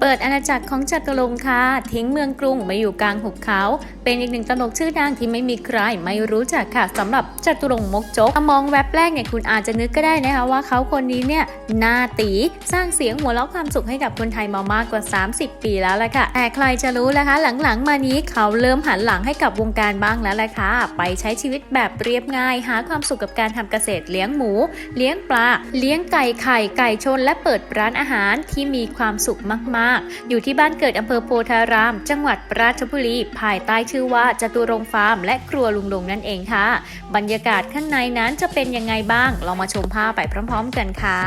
เปิดอาณาจักรของจตุรงค์ค่ะทิ้งเมืองกรุงมาอยู่กลางหุบเขา เป็นอีกหนึ่งตลกชื่อดังที่ไม่มีใครไม่รู้จักค่ะสำหรับจตุรงค์มกจกถ้ามองแวบแรกเนี่ยคุณอาจจะนึกก็ได้นะคะว่าเขาคนนี้เนี่ยหน้าตีสร้างเสียงหัวเราะความสุขให้กับคนไทยมามากกว่า 30 ปีแล้วละค่ะ แต่ใครจะรู้นะคะ หลังๆ มานี้เขาเริ่มหันหลังให้กับวงการบ้างแล้วละค่ะ ไปใช้ชีวิตแบบเรียบง่าย หาความสุขกับการทำเกษตรเลี้ยงหมู เลี้ยงปลา เลี้ยงไก่ไข่ไก่ชน และเปิดร้านอาหารที่มีความสุขมากๆอยู่ที่บ้านเกิดอำเภอโพธาราม จังหวัดราชบุรี ภายใต้ชื่อว่าจตุรงฟาร์ม และครัวลุงลงนั่นเองค่ะ บรรยากาศข้างในนั้นจะเป็นยังไงบ้าง เรามาชมภาพไปพร้อม ๆ กันค่ะ